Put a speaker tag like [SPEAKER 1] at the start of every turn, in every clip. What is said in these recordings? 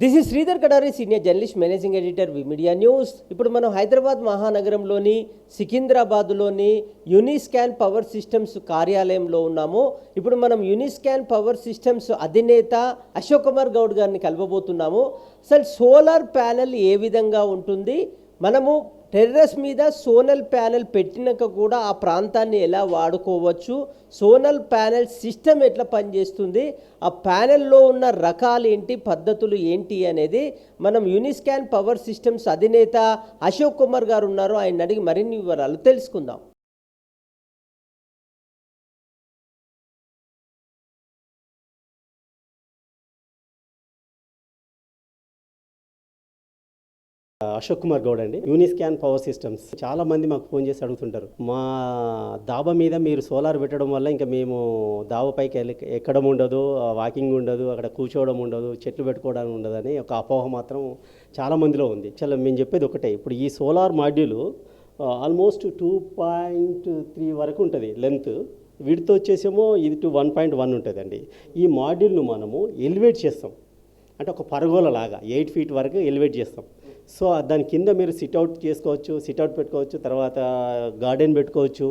[SPEAKER 1] This is Sridhar Kadari senior journalist managing editor V media news ఇప్పుడు మనం హైదరాబాద్ మహానగరంలోని సికింద్రాబాద్లోని యునిస్కాన్ పవర్ సిస్టమ్స్ కార్యాలయంలో ఉన్నాము. ఇప్పుడు మనం యునిస్కాన్ పవర్ సిస్టమ్స్ అధినేత అశోక్ కుమార్ గౌడ్ గారిని కలవబోతున్నాము. అసలు సోలార్ ప్యానెల్ ఏ విధంగా ఉంటుంది? మనము టెర్రస్ మీద సోనల్ ప్యానెల్ పెట్టినాక కూడా ఆ ప్రాంతాన్ని ఎలా వాడుకోవచ్చు? సోనల్ ప్యానెల్ సిస్టమ్ ఎట్లా పనిచేస్తుంది? ఆ ప్యానెల్లో ఉన్న రకాలు ఏంటి? పద్ధతులు ఏంటి అనేది మనం యూనిస్కాన్ పవర్ సిస్టమ్స్ అధినేత అశోక్ కుమార్ గారు ఉన్నారు. ఆయన అడిగి మరిన్ని వివరాలు తెలుసుకుందాం.
[SPEAKER 2] అశోక్ కుమార్ గౌడ్ అండి. యూనిస్కాన్ పవర్ సిస్టమ్స్ చాలా మంది మాకు ఫోన్ చేసి అడుగుతుంటారు. మా దాబా మీద మీరు సోలార్ పెట్టడం వల్ల ఇంకా మేము దాబా పైకి వెళ్ళి ఎక్కడం ఉండదు వాకింగ్ ఉండదు అక్కడ కూర్చోవడం ఉండదు చెట్లు పెట్టుకోవడం ఉండదని ఒక అపోహ మాత్రం చాలా మందిలో ఉంది. చాలా మేము చెప్పేది ఒకటే. ఇప్పుడు ఈ solar module almost two point three వరకు ఉంటుంది లెంత్. వీటితో వచ్చేసేమో ఇది టు వన్ పాయింట్ వన్ ఉంటుందండి. ఈ మాడ్యూల్ను మనము ఎలివేట్ చేస్తాం. అంటే ఒక పరగోల లాగా ఎయిట్ ఫీట్ వరకు ఎలివేట్ చేస్తాం. సో దాని కింద మీరు సిట్అవుట్ చేసుకోవచ్చు సిట్అవుట్ పెట్టుకోవచ్చు తర్వాత గార్డెన్ పెట్టుకోవచ్చు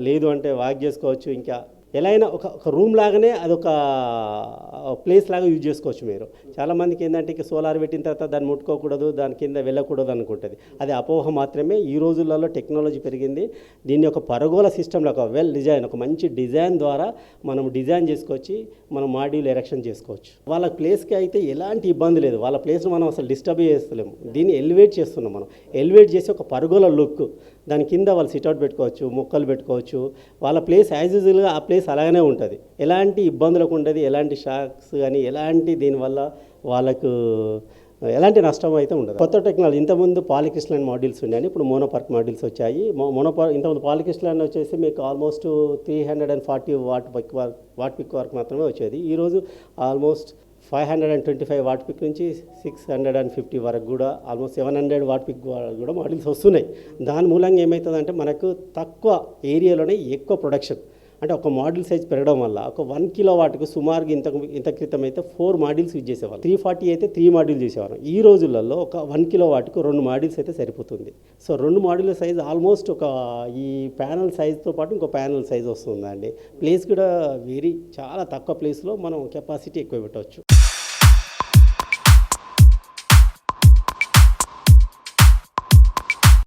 [SPEAKER 2] లేదు అంటే వాక్ చేసుకోవచ్చు ఇంకా ఎలా అయినా ఒక ఒక రూమ్ లాగానే అదొక ప్లేస్ లాగా యూజ్ చేసుకోవచ్చు మీరు. చాలామందికి ఏంటంటే ఇక సోలార్ పెట్టిన తర్వాత దాన్ని ముట్టుకోకూడదు దాని కింద వెళ్ళకూడదు అనుకుంటుంది. అది అపోహ మాత్రమే. ఈ రోజులలో టెక్నాలజీ పెరిగింది. దీన్ని ఒక పరగోల సిస్టంలో ఒక వెల్ డిజైన్ ఒక మంచి డిజైన్ ద్వారా మనం డిజైన్ చేసుకొచ్చి మనం మాడ్యూల్ ఎరెక్షన్ చేసుకోవచ్చు. వాళ్ళ ప్లేస్కి అయితే ఎలాంటి ఇబ్బంది లేదు. వాళ్ళ ప్లేస్ను మనం అసలు డిస్టర్బ్ చేస్తలేము. దీన్ని ఎలివేట్ చేస్తున్నాం మనం. ఎలివేట్ చేసి ఒక పరుగుల లుక్ దాని కింద వాళ్ళు సిట్అవుట్ పెట్టుకోవచ్చు మొక్కలు పెట్టుకోవచ్చు. వాళ్ళ ప్లేస్ యాజ్ యూజువల్గా ఆ ప్లేస్ అలాగనే ఉంటుంది. ఎలాంటి ఇబ్బందులకు ఉండదు ఎలాంటి షాక్స్ కానీ ఎలాంటి దీనివల్ల వాళ్ళకు ఎలాంటి నష్టం అయితే ఉండదు. కొత్త టెక్నాలజీ ఇంతకుముందు పాలిక్రిస్టలైన్ మాడ్యూల్స్ ఉన్నాయని ఇప్పుడు మోనోపార్క్ మాడ్యూల్స్ వచ్చాయి. మోనోపార్ ఇంతకుముందు పాలిక్రిస్టలైన్ వచ్చేసి మీకు almost three hundred and forty watt peak work watt peak work మాత్రమే వచ్చేది. ఈరోజు almost five hundred and twenty five watt peak నుంచి సిక్స్ హండ్రెడ్ అండ్ ఫిఫ్టీ వరకు కూడా almost seven hundred watt peak కూడా మాడ్యూల్స్ వస్తున్నాయి. దాని మూలంగా ఏమవుతుందంటే మనకు తక్కువ ఏరియాలోనే ఎక్కువ ప్రొడక్షన్. అంటే ఒక మోడల్ సైజ్ పెరగడం వల్ల ఒక వన్ కిలో వాటికి సుమారుగా ఇంత ఇంత క్రితం అయితే ఫోర్ మాడ్యూల్స్ యూజ్ చేసేవాళ్ళం. త్రీ ఫార్టీ అయితే త్రీ మాడ్యూల్ చేసేవారు ఈ రోజులలో ఒక వన్ కిలో వాటికి రెండు మాడ్యూల్స్ అయితే సరిపోతుంది. సో రెండు మాడ్యూల్ సైజ్ ఆల్మోస్ట్ ఒక ఈ ప్యానల్ సైజ్తో పాటు ఇంకో ప్యానల్ సైజ్ వస్తుందండి. ప్లేస్ కూడా వెరీ చాలా తక్కువ ప్లేస్లో మనం కెపాసిటీ ఎక్కువ పెట్టవచ్చు.